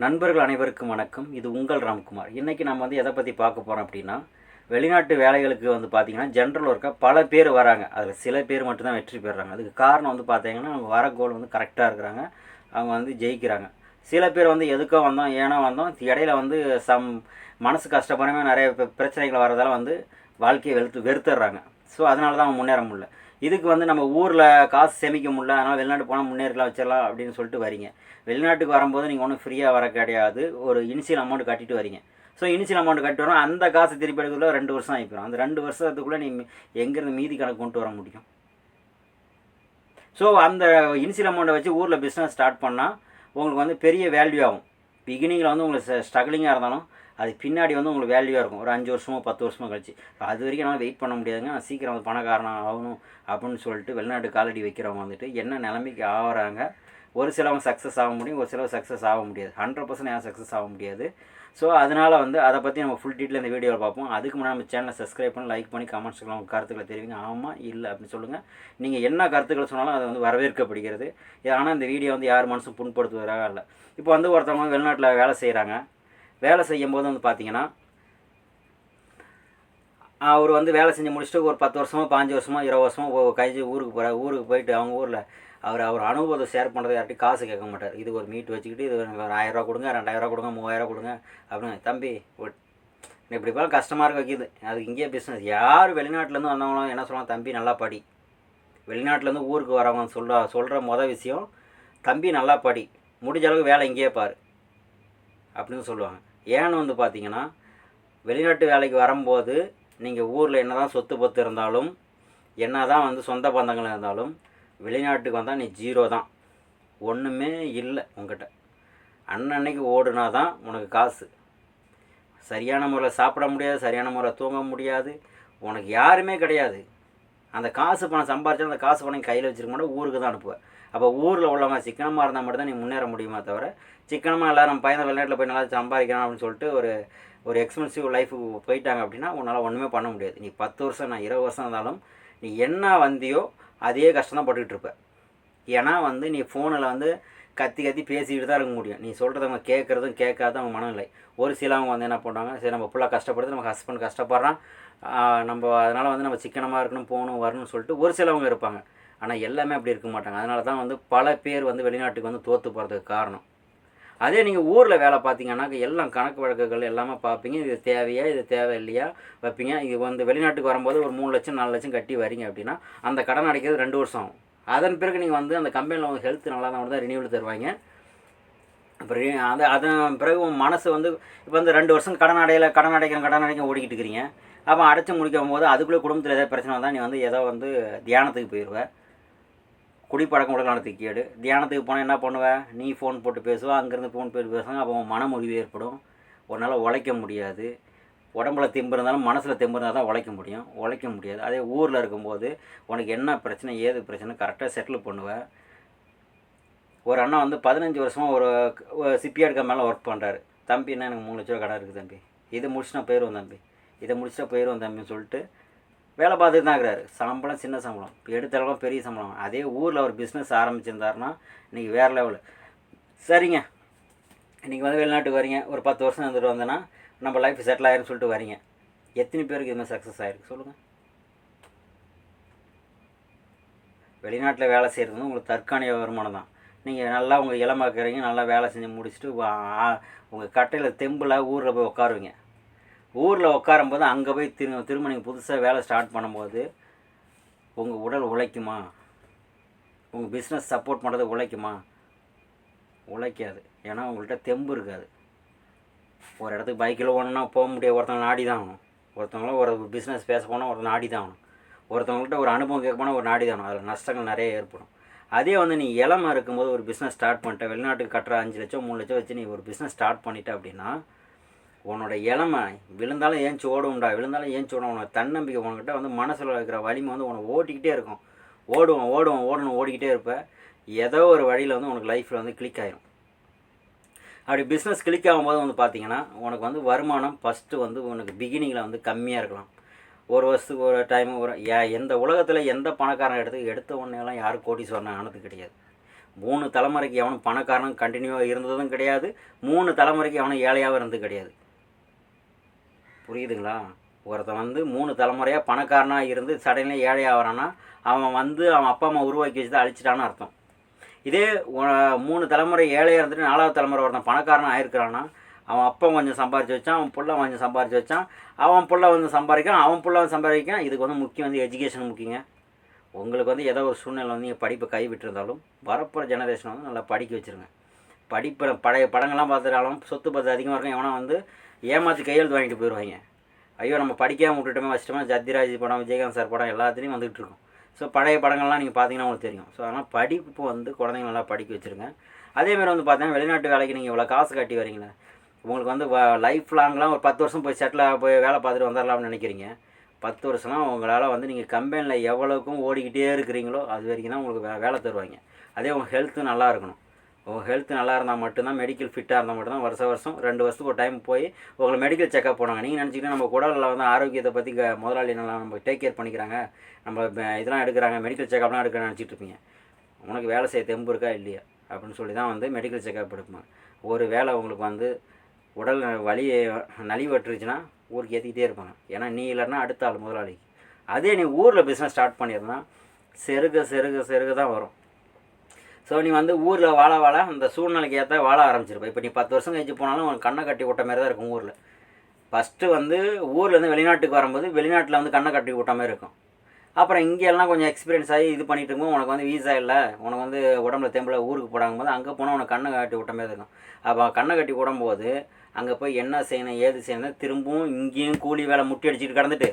நண்பர்கள் அனைவருக்கும் வணக்கம். இது உங்கள் ராம்குமார். இன்றைக்கி நம்ம வந்து எதை பற்றி பார்க்க போகிறோம் அப்படின்னா வெளிநாட்டு வேலைகளுக்கு வந்து பார்த்திங்கன்னா ஜென்ரல் ஒர்க்காக பல பேர் வராங்க. அதில் சில பேர் மட்டும்தான் வெற்றி பெறுறாங்க அதுக்கு காரணம் வந்து பார்த்தீங்கன்னா அவங்க வர கோல் வந்து கரெக்டாக இருக்கிறாங்க. அவங்க வந்து ஜெயிக்கிறாங்க. சில பேர் வந்து எதுக்கோ வந்தோம் ஏனோ வந்தோம் இடையில வந்து சம் மனசு கஷ்டப்படாமல் நிறைய பிரச்சனைகள் வரதால் வந்து வாழ்க்கையை வெறுத்து வெறுத்துடுறாங்க. ஸோ அதனால தான் அவங்க முன்னேற முடியல. இதுக்கு வந்து நம்ம ஊரில் காசு சேமிக்க முடியல அதனால் வெளிநாட்டு போனால் முன்னேறலாம் வச்சிடலாம் அப்படின்னு சொல்லிட்டு வரீங்க. வெளிநாட்டுக்கு வரும்போது நீங்கள் ஒன்றும் ஃப்ரீயாக வர கிடையாது. ஒரு இனிஷியல் அமௌண்ட் கட்டிட்டு வரீங்க. ஸோ இனிஷியல் அமௌண்ட் கட்டி வரோம் அந்த காசு திருப்பி எடுக்கிறதுல ரெண்டு வருஷம் ஆகிப்போம் அந்த ரெண்டு வருஷத்துக்குள்ளே நீ எங்கேருந்து மீதி கணக்கு கொண்டு வர முடியும்? ஸோ அந்த இனிஷியல் அமௌண்ட்டை வச்சு ஊரில் பிஸ்னஸ் ஸ்டார்ட் பண்ணால் உங்களுக்கு வந்து பெரிய வேல்யூ ஆகும். பிகினிங்கில் வந்து உங்களுக்கு ஸ்ட்ரகிளிங்காக இருந்தாலும் அது பின்னாடி வந்து உங்களுக்கு வேல்யூவாக இருக்கும். ஒரு அஞ்சு வருஷமோ பத்து வருஷமோ கழிச்சு. அது வரைக்கும் என்னால் வெயிட் பண்ண முடியாதுங்க. நான் சீக்கிரம் வந்து பணக்காரன் ஆகணும் அப்படின்னு சொல்லிட்டு வெளிநாட்டு காலடி வைக்கிறவங்க வந்துட்டு என்ன நிலைமைக்கு ஆகிறாங்க? ஒரு சிலவங்க சக்ஸஸ் ஆக முடியும் ஒரு சிலவங்க சக்ஸஸ் ஆக முடியாது. ஹண்ட்ரட் பர்சன்ட் யாரும் சக்ஸஸ் ஆக முடியாது. ஸோ அதனால் வந்து அதை பற்றி நம்ம ஃபுல் டீட்டெயில் இந்த வீடியோவில் பார்ப்போம். அதுக்கு முன்னாடி நம்ம சேனலை சப்ஸ்கிரைப் பண்ணி லைக் பண்ணி கமெண்ட்ஸ் உங்கள் கருத்துக்களை தெரிவிங்க. ஆமாம் இல்லை அப்படின்னு சொல்லுங்கள் நீங்கள் என்ன கருத்துக்களை சொன்னாலும் அது வந்து வரவேற்கப்படுகிறது. இது ஆனால் இந்த வீடியோ வந்து யார் மனசும் புண்படுத்துவதாக இல்லை. இப்போ வந்து ஒருத்தவங்க வெளிநாட்டில் வேலை செய்கிறாங்க வேலை செய்யும் போது வந்து பார்த்தீங்கன்னா அவர் வந்து வேலை செஞ்சு முடிச்சுட்டு ஒரு பத்து வருஷமோ பாஞ்சு வருஷமோ இருபது வருஷமோ ஒ- ஊருக்கு போகிறார் ஊருக்கு போயிட்டு அவங்க ஊரில் அவர் அவர் அனுபவத்தை ஷேர் பண்ணுறது யார்ட்டி காசு கேட்க மாட்டார். இது ஒரு மீட் வச்சுக்கிட்டு இது ஒரு ஆயிரரூவா கொடுங்க ரெண்டாயிரரூவா கொடுங்க மூவாயிரரூவா கொடுங்க அப்படின்னு. தம்பி இப்படி போல கஷ்டமாக இருக்க வைக்கிது அதுக்கு இங்கேயே பிஸ்னஸ் யார் வெளிநாட்டிலேருந்து வந்தவங்களும் என்ன சொல்லுவாங்க தம்பி நல்லா படி. வெளிநாட்டிலேருந்து ஊருக்கு வரவங்க சொல்ல சொல்கிற மொதல் விஷயம் தம்பி நல்லா படி. முடிஞ்ச அளவுக்கு வேலை இங்கேயே பாரு. அப்படின்னு சொல்லுவாங்க. ஏன்னு வந்து பார்த்தீங்கன்னா வெளிநாட்டு வேலைக்கு வரும்போது நீங்கள் ஊரில் என்ன தான் சொத்து பத்து இருந்தாலும் என்ன தான் வந்து சொந்த பந்தங்கள் இருந்தாலும் வெளிநாட்டுக்கு வந்தால் நீ ஜீரோ தான். ஒன்றுமே இல்லை உங்ககிட்ட அன்னன்னைக்கு ஓடுனா தான் உனக்கு காசு. சரியான முறையில் சாப்பிட முடியாது சரியான முறையில் தூங்க முடியாது. உனக்கு யாருமே கிடையாது. அந்த காசு பணம் சம்பாரிச்சா அந்த காசு பணம் கையில் வச்சுருக்க மாட்டோம் ஊருக்கு தான் அனுப்புவேன் அப்போ ஊரில் உள்ளவங்க சிக்கனமாக இருந்தால் மட்டும்தான் நீ முன்னேற முடியுமா தவிர சிக்கனமாக எல்லாரும் பையன் வெளிநாட்டில் போய் நல்லா சம்பாதிக்கிறான் அப்படின்னு சொல்லிட்டு ஒரு ஒரு எக்ஸ்பென்சிவ் லைஃபுக்கு போயிட்டாங்க அப்படின்னா உன்னால் ஒன்றுமே பண்ண முடியாது. நீ பத்து வருஷம் நான் இருபது வருஷம் இருந்தாலும் நீ என்ன வந்தியோ அதே கஷ்டம் தான் பட்டுக்கிட்டு இருப்ப. ஏன்னா வந்து நீ ஃபோனில் வந்து கத்தி கத்தி பேசிக்கிட்டு தான் இருக்க முடியும். நீ சொல்கிறத அவங்க கேட்குறதும் கேட்காத அவங்க மனநிலை. ஒரு சிலவங்க வந்து என்ன பண்ணுறாங்க சரி நம்ம ஃபுல்லாக கஷ்டப்படுது நம்ம ஹஸ்பண்ட் கஷ்டப்படுறான் நம்ம அதனால் வந்து நம்ம சிக்கனமாக இருக்கணும் போகணும் வரணும்னு சொல்லிட்டு ஒரு சிலவங்க இருப்பாங்க. ஆனால் எல்லாமே அப்படி இருக்க மாட்டாங்க. அதனால தான் வந்து பல பேர் வந்து வெளிநாட்டுக்கு வந்து தோற்று போகிறதுக்கு காரணம். அதே நீங்கள் ஊரில் வேலை பார்த்தீங்கன்னா எல்லாம் கணக்கு வழக்குகள் எல்லாமே பார்ப்பீங்க இது தேவையா இது தேவை இல்லையா வைப்பீங்க. இது வந்து வெளிநாட்டுக்கு வரும்போது ஒரு மூணு லட்சம் நாலு லட்சம் கட்டி வரீங்க அப்படின்னா அந்த கடன் அடைக்கிறது ரெண்டு வருஷம் ஆகும். அதன் பிறகு நீங்கள் வந்து அந்த கம்பெனியில் உங்கள் ஹெல்த் நல்லா தான் தான் ரினியூவல் தருவாங்க. அப்புறம் அது அதன் பிறகு உன் மனசு வந்து இப்போ வந்து ரெண்டு வருஷம் கடன் அடையில கடன் அடைக்கிறேன் கடன் அடைக்க ஓடிக்கிட்டு இருக்கிறீங்க. அப்போ அடைச்சி முடிக்கும் போது அதுக்குள்ளே குடும்பத்தில் ஏதாவது பிரச்சனை வந்தால் நீ வந்து ஏதோ வந்து தியானத்துக்கு போயிடுவேன் குடிப்பழக்கம் உடலானத்துக்கு கேடு. தியானத்துக்கு போனால் என்ன பண்ணுவேன் நீ ஃபோன் போட்டு பேசுவா அங்கேருந்து ஃபோன் போட்டு பேசுவாங்க. அப்போ உன் மனமுறிவு ஏற்படும். உன்னால் உழைக்க முடியாது. உடம்புல தெம்பு இருந்தாலும் மனசில் தெம்பு இருந்தால் தான் உழைக்க முடியும். உழைக்க முடியாது. அதே ஊரில் இருக்கும்போது உனக்கு என்ன பிரச்சனை ஏது பிரச்சனை கரெக்டாக செட்டில் பண்ணுவேன் ஒரு அண்ணா வந்து பதினஞ்சு வருஷமாக ஒரு சிப்பியாடுக்க மேலே ஒர்க் பண்ணுறாரு தம்பி என்ன எனக்கு மூணு லட்ச ரூபா கடை இருக்குது தம்பி. இதை முடிச்சுட்டா போயிடுவோம் தம்பி. இதை முடிச்சுட்டா போயிடுவோம் தம்பின்னு சொல்லிட்டு வேலை பார்த்துட்டு தான் இருக்கிறாரு. சம்பளம் சின்ன சம்பளம். இப்போ பெரிய சம்பளம். அதே ஊரில் ஒரு பிஸ்னஸ் ஆரம்பிச்சிருந்தாருன்னா இன்றைக்கி வேறு லெவலு சரிங்க. நீங்கள் வந்து வெளிநாட்டுக்கு வரீங்க. ஒரு பத்து வருஷம் இருந்துட்டு வந்தேன்னா நம்ம லைஃப் செட்டில் ஆயிரும்னு சொல்லிட்டு வரீங்க. எத்தனை பேருக்கு இது மாதிரி சக்ஸஸ் ஆயிருக்கு? சொல்லுங்கள் வெளிநாட்டில் வேலை செய்கிறது வந்து உங்களுக்கு தற்காலிக வருமானம் தான். நீங்கள் நல்லா உங்கள் இளமாக்குறீங்க நல்லா வேலை செஞ்சு முடிச்சுட்டு உங்கள் கட்டையில் தெம்பில் ஊரில் போய் உட்காருவீங்க. ஊரில் உட்காரும்போது அங்கே போய் திரு திரும்ப நீங்கள் புதுசாக வேலை ஸ்டார்ட் பண்ணும்போது உங்கள் உடல் உழைக்குமா? உங்கள் பிஸ்னஸ் சப்போர்ட் பண்ணுறது உழைக்குமா? உழைக்காது. ஏன்னா உங்கள்கிட்ட தெம்பு இருக்காது. ஒரு இடத்துக்கு பைக்கில் ஓடணும்னா போக முடியாது. ஒருத்தவங்க நாடி தான் ஆகணும். ஒருத்தவங்களும் ஒரு பிஸ்னஸ் பேச போனால் ஒரு நாடி தான் ஆகணும். ஒருத்தவங்கள்ட்ட ஒரு அனுபவம் கேட்க போனால் ஒரு நாடி தான் ஆகணும். அதில் நஷ்டங்கள் நிறைய ஏற்படும். அதே வந்து நீ இளமை இருக்கும்போது ஒரு பிஸ்னஸ் ஸ்டார்ட் பண்ணிட்ட. வெளிநாட்டுக்கு கட்டுற அஞ்சு லட்சம் மூணு லட்சம் வச்சு நீ ஒரு பிஸ்னஸ் ஸ்டார்ட் பண்ணிட்ட அப்படின்னா உன்னோட இளமை விழுந்தாலும் ஏன் ஓடும்டா விழுந்தாலும் ஏஞ்சி சோடும் உனக்கு தன்னம்பிக்கை உனக்கிட்ட வந்து மனசில் இருக்கிற வலிமை வந்து உனக்கு ஓட்டிக்கிட்டே இருக்கும். ஓடுவோம் ஓடுவோம் ஓடணும் ஓடிக்கிட்டே இருப்ப. ஏதோ ஒரு வழியில் வந்து உனக்கு லைஃப்பில் வந்து கிளிக் ஆயிரும். அப்படி பிஸ்னஸ் கிளிக் ஆகும்போது வந்து பார்த்தீங்கன்னா உனக்கு வந்து வருமானம் ஃபஸ்ட்டு வந்து உனக்கு பிகினிங்கில் வந்து கம்மியாக இருக்கலாம். ஒரு வருஷத்துக்கு ஒரு டைம் ஒரு எந்த உலகத்தில் எந்த பணக்காரன் எடுத்து எடுத்த உடனேலாம் யாரும் கோடீஸ்வரன் ஆனது கிடையாது. மூணு தலைமுறைக்கு எவனும் பணக்காரனும் கண்டினியூவாக இருந்ததும் கிடையாது. மூணு தலைமுறைக்கு எவனும் ஏழையாகவும் இருந்தது கிடையாது. புரியுதுங்களா? ஒருத்தன் வந்து மூணு தலைமுறையாக பணக்காரனாக இருந்து சடனில் ஏழையாகிறான்னா அவன் வந்து அவன் அப்பா அம்மா உருவாக்கி வச்சு தான் அழிச்சிட்டான்னு அர்த்தம். இதே மூணு தலைமுறை ஏழையாக இருந்துட்டு நாலாவது தலைமுறை ஒருத்தன் பணக்காரனாக ஆயிருக்கிறான்னா அவன் அப்பா கொஞ்சம் சம்பாரிச்சு வச்சான் அவன் பிள்ளை கொஞ்சம் சம்பாரிச்சு வச்சான் அவன் பிள்ளை வந்து சம்பாதிக்கான் அவன் பிள்ளை வந்து சம்பாதிக்கான் இதுக்கு வந்து முக்கியம் வந்து எஜுகேஷன் முக்கியங்க. உங்களுக்கு வந்து ஏதோ ஒரு சூழ்நிலை வந்து நீங்கள் படிப்பை கைவிட்டிருந்தாலும் வரப்போகிற ஜெனரேஷன் வந்து நல்லா படிக்க வச்சுருங்க. படிப்பு பழைய படங்கள்லாம் பார்த்துட்டாலும் சொத்து பத்து அதிகமாக இருக்கும். எவனா வந்து ஏமாற்றி கையெழுத்து வாங்கிட்டு போயிடுவாங்க ஐயோ நம்ம படிக்காமல் விட்டுட்டோமே வச்சிட்டோமே ஜத்திராஜ் படம் விஜயகாந்த் சார் படம் எல்லாத்துலேயும் வந்துகிட்டு இருக்கும். ஸோ பழைய படங்கள்லாம் நீங்கள் பார்த்தீங்கன்னா உங்களுக்கு தெரியும். ஸோ அதனால் படிப்பு வந்து குழந்தைங்க நல்லா படிக்க வச்சுருங்க. அதேமாதிரி வந்து பார்த்தீங்கன்னா வெளிநாட்டு வேலைக்கு நீங்கள் இவ்வளோ காசு கட்டி வரீங்களே உங்களுக்கு வந்து லைஃப் லாங்லாம் ஒரு பத்து வருஷம் போய் செட்டில் போய் வேலை பார்த்துட்டு வந்துடலாம்னு நினைக்கிறீங்க. பத்து வருஷம்லாம் உங்களால் வந்து நீங்கள் கம்பெனியில் எவ்வளோக்கும் ஓடிக்கிட்டே இருக்கிறீங்களோ அது வரைக்கும் தான் உங்களுக்கு வே- வேலை தருவாங்க. அதே உங்கள் ஹெல்த்து நல்லா இருக்கணும். உங்கள் ஹெல்த் நல்லா இருந்தால் மட்டும்தான் மெடிக்கல் ஃபிட்டாக இருந்தால் மட்டும்தான் வருஷ வருஷம் ரெண்டு வருஷத்துக்கு ஒரு டைம் போய் உங்களை மெடிக்கல் செக்அப் போனாங்க நீங்கள் நினச்சிக்கிட்டு நம்ம உடலில் வந்து ஆரோக்கியத்தை பற்றி க முதலாளி நல்லா நம்ம டேக் கேர் பண்ணிக்கிறாங்க. நம்ம இதெல்லாம் எடுக்கிறாங்க மெடிக்கல் செக்அப்லாம் எடுக்க நினச்சிட்டு இருப்பீங்க. உனக்கு வேலை செய்ய தெம்பு இருக்கா இல்லையா? அப்படின்னு சொல்லி தான் வந்து மெடிக்கல் செக்அப் எடுப்பாங்க. ஒரு வேலை உங்களுக்கு வந்து உடல் வலி நலிவட்டுருச்சுன்னா ஊருக்கு ஏற்றிக்கிட்டே இருப்பாங்க. ஏன்னா நீ இல்லைன்னா அடுத்த ஆள் முதலாளிக்கு. அதே நீ ஊரில் பிஸ்னஸ் ஸ்டார்ட் பண்ணியிருந்தா செருக செருக செருக தான் வரும். ஸோ நீ வந்து ஊரில் வாழ வாழ அந்த சூழ்நிலைக்கு ஏற்ற வாழ ஆரம்பிச்சிருப்ப. இப்போ நீ பத்து வருஷம் கழிச்சு போனாலும் உனக்கு கண்ணை கட்டி விட்ட மாதிரி தான் இருக்கும் ஊரில். ஃபஸ்ட்டு வந்து ஊர்லேருந்து வெளிநாட்டுக்கு வரும்போது வெளிநாட்டில் வந்து கண்ணை கட்டி விட்ட மாதிரி இருக்கும். அப்புறம் இங்கே எல்லாம் கொஞ்சம் எக்ஸ்பீரியன்ஸ் ஆகி இது பண்ணிட்டு இருக்கும்போது உனக்கு வந்து வீசா இல்லை. உனக்கு வந்து உடம்புல தெம்பில் ஊருக்கு போடாங்க போது அங்கே போனால் உனக்கு கண்ணை கட்டி விட்ட மாதிரி இருக்கும். அப்போ கண்ணை கட்டி விடும்போது அங்கே போய் என்ன செய்யணும் ஏது செய்யணும் திரும்பவும் இங்கேயும் கூலி வேலை முட்டி அடிச்சுட்டு கிடந்துட்டு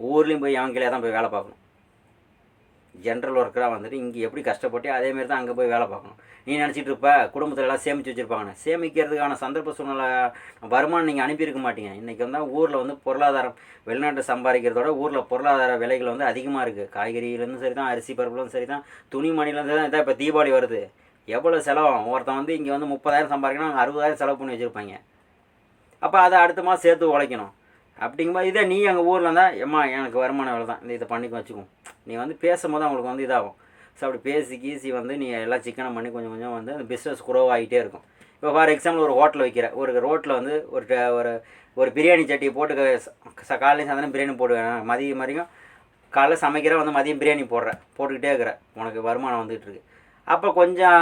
ஊர்லேயும் போய் அவங்களே கீழே தான் போய் வேலை பார்க்கணும். ஜென்ரல் ஒர்க்கராக வந்துட்டு இங்கே எப்படி கஷ்டப்பட்டு அதேமாரி தான் அங்கே போய் வேலை பார்க்கணும். நீ நினச்சிட்டு இருப்ப குடும்பத்தில் எல்லாம் சேமித்து வச்சுருப்பாங்க சேமிக்கிறதுக்கான சந்தர்ப்ப சூழ்நிலை வருமானம் நீங்கள் அனுப்பியிருக்க மாட்டீங்க. இன்றைக்கி வந்து ஊரில் வந்து பொருளாதாரம் வெளிநாட்டு சம்பாதிக்கிறதோட ஊரில் பொருளாதார விலைகள் வந்து அதிகமாக இருக்குது காய்கறியிலேருந்து சரி தான் அரிசி பருப்புலேருந்து சரி தான் துணிமணிலேருந்து தான் இதான் இப்போ தீபாவளி வருது. எவ்வளோ செலவாகும்? ஒருத்தன் வந்து இங்கே வந்து முப்பதாயிரம் சம்பாதிக்கணும் அங்கே அறுபதாயிரம் செலவு பண்ணி வச்சுருப்பாங்க. அப்போ அதை அடுத்த மாதம் சேர்த்து உழைக்கணும். அப்படிங்கும்போது இதே நீ எங்கள் ஊரில் இருந்தால் எம்மா எனக்கு வருமானம் வேலை தான் இந்த இதை பண்ணி வச்சுக்கும் நீ வந்து பேசும்போது அவங்களுக்கு வந்து இதாகும். ஸோ அப்படி பேசி கீசி வந்து நீ எல்லாம் சிக்கனம் பண்ணி கொஞ்சம் கொஞ்சம் வந்து அந்த பிஸ்னஸ் குரோவ் ஆகிட்டே இருக்கும். இப்போ ஃபார் எக்ஸாம்பிள் ஒரு ஹோட்டல் வைக்கிற. ஒரு ரோட்டில் வந்து ஒரு ட- ஒரு ஒரு பிரியாணி சட்டியை போட்டு க- சாயந்தரம் பிரியாணி போடுவேன். மதியம் மாதிரியும் காலைல சமைக்கிற வந்து மதியம் பிரியாணி போடுற போட்டுக்கிட்டே இருக்கிற உனக்கு வருமானம் வந்துகிட்டு இருக்கு. அப்போ கொஞ்சம்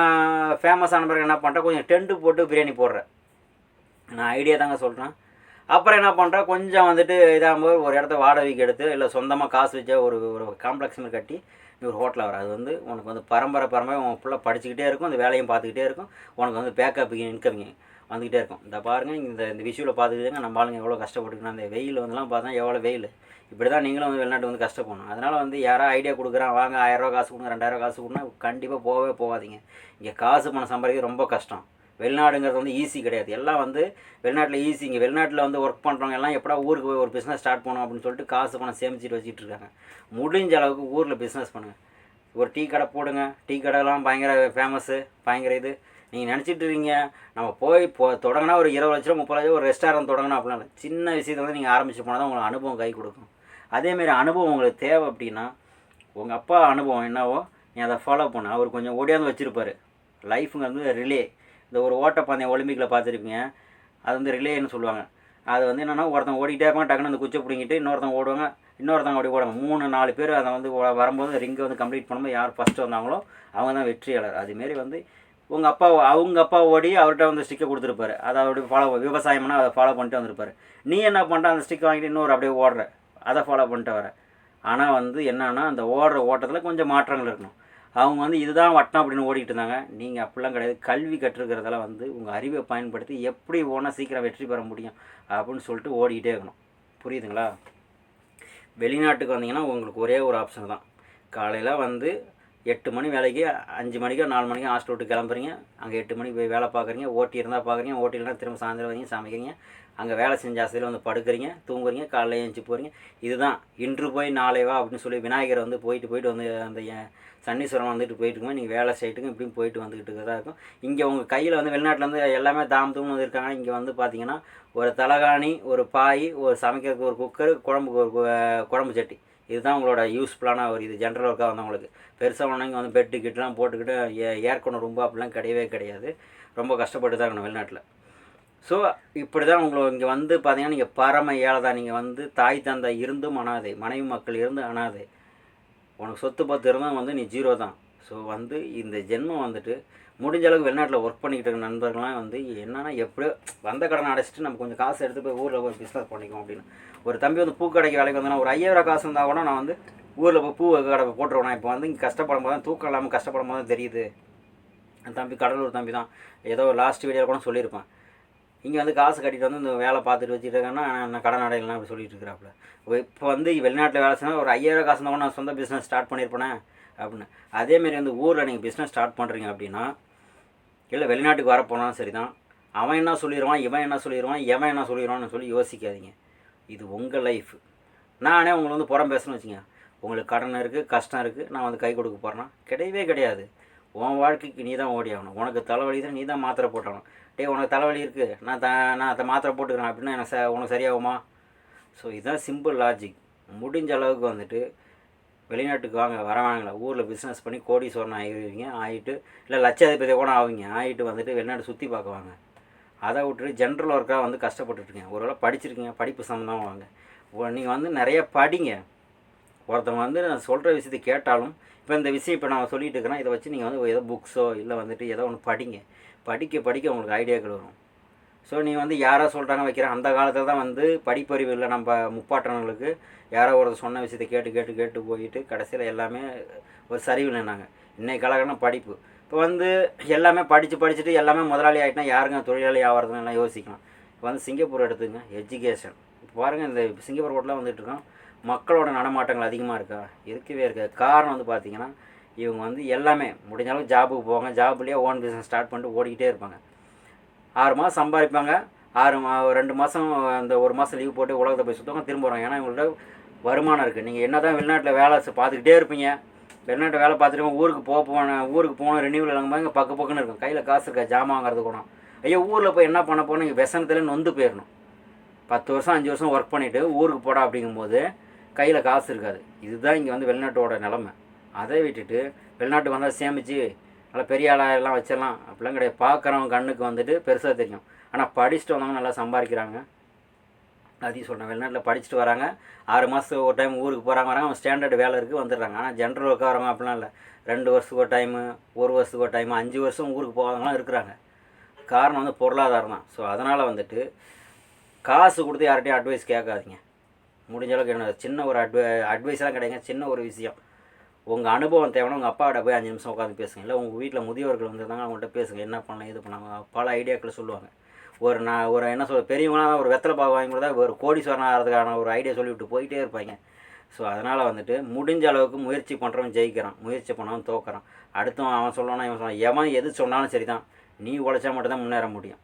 ஃபேமஸ் ஆன பிறகு என்ன பண்ணுற கொஞ்சம் டென்ட்டு போட்டு பிரியாணி போடுற நான் ஐடியா தாங்க சொல்கிறேன் அப்புறம் என்ன பண்ணுறா கொஞ்சம் வந்துட்டு இதாகும்போது ஒரு இடத்த வாடகைக்கு எடுத்து இல்லை சொந்தமாக காசு வச்ச ஒரு ஒரு காம்ப்ளெக்ஸ் மாதிரி கட்டி நீ ஒரு ஹோட்டலில் வர அது வந்து உனக்கு வந்து பரம்பரை பரம்பரை உன் ஃபுல்லாக படிச்சுக்கிட்டே இருக்கும் அந்த வேலையும் பார்த்துக்கிட்டே இருக்கும். உனக்கு வந்து பேக்கப் இன்கமிங் வந்துக்கிட்டே இருக்கும். இந்த பாருங்கள் இந்த இந்த விஷயவில் பார்த்துக்கிட்டேங்க நம்ம ஆளுங்க எவ்வளோ கஷ்டப்பட்டுக்கணும் அந்த வெயில் வந்துலாம் பார்த்தா எவ்வளோ வெயில். இப்படி தான் நீங்களும் வந்து வெளிநாட்டு வந்து கஷ்டப்படணும். அதனால் வந்து யாரோ ஐடியா கொடுக்குறான் வாங்க ஆயிரரூவா காசு கொடுங்க ரெண்டாயிரம் காசு கொடுனா கண்டிப்பாக போகவே போகாதீங்க. இங்கே காசு பணம் சம்பாதிக்க ரொம்ப கஷ்டம். வெளிநாடுங்கிறது வந்து ஈஸி கிடையாது. எல்லாம் வந்து வெளிநாட்டில் ஈஸி இங்கே. வெளிநாட்டில் வந்து ஒர்க் பண்ணுறவங்க எல்லாம் எப்படா ஊருக்கு போய் ஒரு பிஸ்னஸ் ஸ்டார்ட் பண்ணணும் அப்படின்னு சொல்லிட்டு காசு பணம் சேமிச்சுட்டு வச்சுட்டு இருக்காங்க. முடிஞ்ச அளவுக்கு ஊரில் பிஸ்னஸ் பண்ணுங்கள் ஒரு டீ கடை போடுங்க. டீ கடைலாம் பயங்கர ஃபேமஸ்ஸு பயங்கர இது. நீங்கள் நினச்சிட்டு இருக்கீங்க. நம்ம போய் போ தொடங்கினா ஒரு இருபது லட்சம் முப்பது லட்சம் ஒரு ரெஸ்டாரண்ட் தொடங்கணும் அப்படின்னா இல்லை. சின்ன விஷயத்தை வந்து நீங்கள் ஆரம்பிச்சு போனால் தான் உங்களுக்கு அனுபவம் கை கொடுக்கும். அதேமாரி அனுபவம் உங்களுக்கு தேவை அப்படின்னா உங்கள் அப்பா அனுபவம் என்னவோ நீ அதை ஃபாலோ பண்ண. அவர் கொஞ்சம் ஓடியாந்து வச்சுருப்பார். லைஃபுங்கிறது ரிலே இந்த ஒரு ஓட்டப்பந்தயம் ஒலிம்பிக்கில் பார்த்துருப்பீங்க அது வந்து ரிலேன்னு சொல்லுவாங்க. அது வந்து என்னென்னா ஒருத்தன் ஓடிக்கிட்டே இருப்பாங்க டக்குன்னு அந்த குச்சை பிடிங்கிட்டு இன்னொருத்தன் ஓடுவாங்க இன்னொருத்தவங்க அப்படி ஓடுவாங்க மூணு நாலு பேர் அதை வந்து வரும்போது ரிங்கை வந்து கம்ப்ளீட் பண்ணும்போது யார் ஃபஸ்ட்டு வந்தாங்களோ அவங்க தான் வெற்றியாளர். அதுமாரி வந்து உங்கள் அப்பா அவங்க அப்பா ஓடி அவர்கிட்ட வந்து ஸ்டிக்கை கொடுத்துருப்பாரு. அதை அப்படி ஃபாலோ விவசாயம்னா அதை ஃபாலோ பண்ணிட்டு வந்திருப்பாரு. நீ என்ன பண்ணுற அந்த ஸ்டிக் வாங்கிட்டு இன்னொரு அப்படியே ஓடுற. அதை ஃபாலோ பண்ணிட்டு வர. ஆனால் வந்து என்னென்னா அந்த ஓடுற ஓட்டத்தில் கொஞ்சம் மாற்றங்கள் இருக்கணும். அவங்க வந்து இதுதான் வட்டம் அப்படின்னு ஓடிக்கிட்டு இருந்தாங்க. நீங்கள் அப்படிலாம் கிடையாது. கல்வி கற்றுக்கிறதால வந்து உங்கள் அறிவை பயன்படுத்தி எப்படி ஓனால் சீக்கிரம் வெற்றி பெற முடியும் அப்படின்னு சொல்லிட்டு ஓடிக்கிட்டே இருக்கணும். புரியுதுங்களா? வெளிநாட்டுக்கு வந்தீங்கன்னா உங்களுக்கு ஒரே ஒரு ஆப்ஷன் தான். காலையில் வந்து எட்டு மணி வேலைக்கு அஞ்சு மணிக்கோ நாலு மணிக்கோ ஹாஸ்டல் விட்டு கிளம்புறீங்க. அங்கே எட்டு மணிக்கு போய் வேலை பார்க்குறீங்க. ஓட்டி இருந்தால் பார்க்குறீங்க. ஓட்டி இல்லைனா திரும்ப சாயந்தரம் வரீங்க சமைக்கிறீங்க. அங்கே வேலை செஞ்ச ஆசையில் வந்து படுக்கிறீங்க. தூங்குறீங்க. காலையில் எழுந்துச்சி போகிறீங்க இதுதான். இன்று போய் நாளைவா அப்படின்னு சொல்லி விநாயகரை வந்து போயிட்டு போயிட்டு வந்து அந்த சன்னீஸ்வரம் வந்துட்டு போயிட்டு இருக்கும்போது நீங்கள் வேலை செய்யிட்டுங்க இப்படியும் போயிட்டு வந்துக்கிட்டு இருக்கிறதா இருக்கும். இங்கே உங்கள் கையில் வந்து வெளிநாட்டில் வந்து எல்லாமே தாம் தூம்னு வந்து இருக்காங்க. இங்கே வந்து பார்த்தீங்கன்னா ஒரு தலகாணி ஒரு பாய் ஒரு சமைக்கிறதுக்கு ஒரு குக்கர் குழம்புக்கு ஒரு குழம்பு சட்டி. இதுதான் உங்களோட யூஸ்ஃபுல்லான ஒரு இது ஜென்ரல் ஒர்க்காக வந்தவங்களுக்கு பெருசாக ஒன்றைங்க வந்து பெட்டு கிட்டலாம் போட்டுக்கிட்டு ஏ ஏற்கணும் ரொம்ப அப்படிலாம் கிடையவே கிடையாது. ரொம்ப கஷ்டப்பட்டு தான் இருக்கணும் வெளிநாட்டில். ஸோ இப்படி தான் உங்களை இங்கே வந்து பார்த்தீங்கன்னா நீங்கள் பரம ஏழை தான் நீங்கள் வந்து தாய் தந்தை இருந்தும் அனாதை மனைவி மக்கள் இருந்து அனாதை. உனக்கு சொத்து பத்து இருந்தால் வந்து நீ ஜீரோ தான். ஸோ வந்து இந்த ஜென்மம் வந்துட்டு முடிஞ்ச அளவுக்கு வெளிநாட்டில் ஒர்க் பண்ணிக்கிட்டு இருக்க நண்பர்கள்லாம் வந்து என்னென்னா எப்படியோ வந்த கடன் அடைச்சிட்டு நம்ம கொஞ்சம் காசு எடுத்து போய் ஊரில் போய் பிஸ்னஸ் பண்ணிக்கோம் அப்படின்னு. ஒரு தம்பி வந்து பூக்கடைக்கு வேலைக்கு வந்தோன்னா ஒரு ஐயாயிரம் காசு இருந்தால் கூட நான் வந்து ஊரில் போய் பூ கடை போட்டுருவேன். இப்போ வந்து இங்கே கஷ்டப்படும் போது தான் தூக்கம் இல்லாமல் கஷ்டப்படும் போது தான் தெரியுது. அந்த தம்பி கடலூர் தம்பி தான் ஏதோ லாஸ்ட் வீடியோ கூட சொல்லியிருப்பேன். இங்கே வந்து காசு கட்டிட்டு வந்து இந்த வேலை பார்த்துட்டு வச்சுட்டு இருக்கேன்னா நான் கடன் அடையலாம் அப்படி சொல்லிட்டு இருக்கிறாப்புல. இப்போ வந்து வெளிநாட்டில் வேலை செய்யணும் ஒரு ஐயாயிரம் காசு இருந்தால் கூட நான் சொந்த பிஸ்னஸ் ஸ்டார்ட் பண்ணியிருப்பேனே அப்படின்னு. அதேமாரி வந்து ஊரில் நீங்கள் பிஸ்னஸ் ஸ்டார்ட் பண்ணுறீங்க அப்படின்னா இல்லை வெளிநாட்டுக்கு வர போனாலும் சரி தான் அவன் என்ன சொல்லிடுவான் இவன் என்ன சொல்லிடுவான் எவன் என்ன சொல்லிடுவான்னு சொல்லி யோசிக்காதீங்க. இது உங்கள் லைஃப் நானே உங்களை வந்து புறம் பேசணும்னு வச்சுங்க. உங்களுக்கு கடன் இருக்குது கஷ்டம் இருக்குது நான் வந்து கை கொடுக்க போகிறேன்னா கிடையவே கிடையாது. உன் வாழ்க்கைக்கு நீ தான் ஓடி ஆகணும். உனக்கு தலைவலி தான் நீ தான் மாத்திரை போட்டாகணும். டேய் உனக்கு தலைவலி இருக்குது நான் த நான் அதை மாத்திரை போட்டுக்கிறேன் அப்படின்னா எனக்கு ச உனக்கு சரியாகுமா? ஸோ இதுதான் சிம்பிள் லாஜிக் முடிஞ்ச அளவுக்கு வந்துட்டு வெளிநாட்டுக்கு வாங்க வரவானுங்களா ஊரில் பிஸ்னஸ் பண்ணி கோடீஸ்வரன் ஆகிடுவீங்க ஆகிட்டு இல்லை லட்சாதிபதி கூட ஆவீங்க. ஆகிட்டு வந்துட்டு வெளிநாடு சுற்றி பார்க்குவாங்க. அதை விட்டுட்டு ஜென்ரல் ஒர்க்காக வந்து கஷ்டப்பட்டுருக்கீங்க ஒருவேளை படிச்சிருக்கீங்க படிப்பு சம்மந்தமாக வாங்க. நீங்கள் வந்து நிறைய படிங்க. ஒருத்தவங்க வந்து நான் சொல்கிற விஷயத்தை கேட்டாலும் இப்போ இந்த விஷயம் இப்போ நான் சொல்லிட்டு இருக்கிறேன் இதை வச்சு நீங்கள் வந்து ஏதோ புக்ஸோ இல்லை வந்துட்டு ஏதோ ஒன்று படிங்க. படிக்க படிக்க உங்களுக்கு ஐடியாக்கள் வரும். ஸோ நீங்கள் வந்து யாரோ சொல்கிறாங்க வைக்கிற அந்த காலத்தில் தான் வந்து படிப்பறிவு இல்லை நம்ம முப்பாட்டனங்களுக்கு. யாரோ ஒருத்தர் சொன்ன விஷயத்தை கேட்டு கேட்டு கேட்டு போயிட்டு கடைசியில் எல்லாமே ஒரு சரிவு நின்னாங்க. இன்னைக்கு காலகட்டம் படிப்பு. இப்போ வந்து எல்லாமே படித்து படிச்சுட்டு எல்லாமே முதலாளி ஆகிட்டா யாருங்க தொழிலாளி ஆகிறதுன்னு எல்லாம் யோசிக்கலாம். இப்போ வந்து சிங்கப்பூர் எடுத்துங்க எஜுகேஷன் இப்போ பாருங்கள் இந்த சிங்கப்பூர் ரோட்லாம் வந்துட்டு இருக்கோம் மக்களோட நடமாட்டங்கள் அதிகமாக இருக்கா? இருக்கவே இருக்காது. காரணம் வந்து பார்த்தீங்கன்னா இவங்க வந்து எல்லாமே முடிஞ்சாலும் ஜாபுக்கு போவாங்க. ஜாப்லேயே ஓன் பிஸ்னஸ் ஸ்டார்ட் பண்ணிட்டு ஓடிக்கிட்டே இருப்பாங்க. ஆறு மாதம் சம்பாதிப்பாங்க. ஆறு மா ரெண்டு மாதம் அந்த ஒரு மாதம் லீவ் போட்டு உலகத்தை போய் சுற்றுவாங்க திரும்ப வராங்க. ஏன்னா இவங்கள்ட்ட வருமானம் இருக்குது நீங்கள் என்ன தான் வெளிநாட்டில் வேலை பார்த்துக்கிட்டே இருப்பீங்க. வெளிநாட்டில் வேலை பார்த்துட்டு ஊருக்கு போக போன ஊருக்கு போகணும் ரெனியூவல் இறங்கும்போது இங்கே பக்கு பக்குன்னு இருக்கும். கையில் காசு இருக்கா ஜாமான் வாங்குறது கூட ஐயோ ஊரில் போய் என்ன பண்ண போகணும் இங்கே விசனத்தில் நொந்து போயிடணும் பத்து வருஷம் அஞ்சு வருஷம் ஒர்க் பண்ணிவிட்டு ஊருக்கு போடா அப்படிங்கும்போது கையில் காசு இருக்காது. இதுதான் இங்கே வந்து வெளிநாட்டோட நிலமை. அதை விட்டுட்டு வெளிநாட்டுக்கு வந்தால் சேமித்து நல்லா பெரிய ஆளாக எல்லாம் வச்சிடலாம். அப்படிலாம் கிடையாது. பார்க்குறவங்க கண்ணுக்கு வந்துட்டு பெருசாக தெரியும். ஆனால் படிச்சுட்டு வந்தவங்க நல்லா சம்பாதிக்கிறாங்க. அதையும் சொல்கிறேன் வெளிநாட்டில் படிச்சுட்டு வராங்க. ஆறு மாதத்துக்கு ஒரு டைம் ஊருக்கு போகிறாங்க வராங்க. அவங்க ஸ்டாண்டர்ட் வேலை இருக்குது வந்துடுறாங்க. ஆனால் ஜென்ரல் ஒர்க்காக வரவங்க அப்படிலாம் இல்லை. ரெண்டு வருஷத்துக்கு ஒரு டைமு ஒரு வருஷத்துக்கு ஒரு டைமு அஞ்சு வருஷம் ஊருக்கு போகாதவங்களாம் இருக்கிறாங்க. காரணம் வந்து பொருளாதாரம் தான். ஸோ அதனால் வந்துட்டு காசு கொடுத்து யார்கிட்டையும் அட்வைஸ் கேட்காதீங்க. முடிஞ்ச அளவுக்கு என்ன சின்ன ஒரு அட்வை அட்வைஸ்லாம் கிடையாது சின்ன ஒரு விஷயம். உங்கள் அனுபவம் தேவைன்னா உங்கள் அப்பாவோட போய் அஞ்சு நிமிஷம் உட்காந்து பேசுங்க. இல்லை உங்கள் வீட்டில் முதியோர்கள் வந்திருந்தாங்க அவங்கள்ட்ட பேசுங்க. என்ன பண்ணலாம் இது பண்ணாங்க பல ஐடியாக்களை சொல்லுவாங்க. ஒரு நான் ஒரு என்ன சொல்ல பெரியவங்களாம் ஒரு வெத்தலை பாகு வாங்கி கொடுத்தா ஒரு கோடீஸ்வரன் ஆகிறதுக்கான ஒரு ஐடியா சொல்லிவிட்டு போயிட்டே இருப்பாங்க. ஸோ அதனால் வந்துட்டு முடிஞ்ச அளவுக்கு முயற்சி பண்ணுறவன் ஜெயிக்கிறான். முயற்சி பண்ணவன் தோக்கிறான். அடுத்தவன் அவன் சொல்லணும் இவன் சொன்னான் எவன் எது சொன்னாலும் சரி தான் நீ உழைச்சா மட்டும்தான் முன்னேற முடியும்.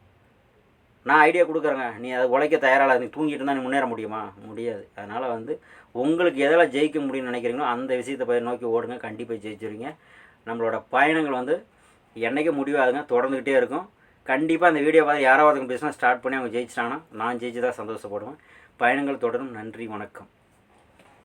நான் ஐடியா கொடுக்குறேங்க. நீ அதை உழைக்க தயாராக நீ தூங்கிட்டு இருந்தால் நீ முன்னேற முடியுமா? முடியாது. அதனால் வந்து உங்களுக்கு எதில் ஜெயிக்க முடியும்னு நினைக்கிறீங்களோ அந்த விஷயத்தை போய் நோக்கி ஓடுங்க. கண்டிப்பாக ஜெயிச்சிருங்க நம்மளோட பயணங்கள் வந்து என்றைக்கும் முடிவாதுங்க தொடர்ந்துக்கிட்டே இருக்கும். கண்டிப்பாக அந்த வீடியோ பார்த்து யாராவது பிஸ்னஸ் ஸ்டார்ட் பண்ணி அவங்க ஜெயிச்சிட்டாங்கன்னா நான் ஜெயிச்சு தான் சந்தோஷப்படுவேன். பயணங்கள் தொடரும். நன்றி வணக்கம்.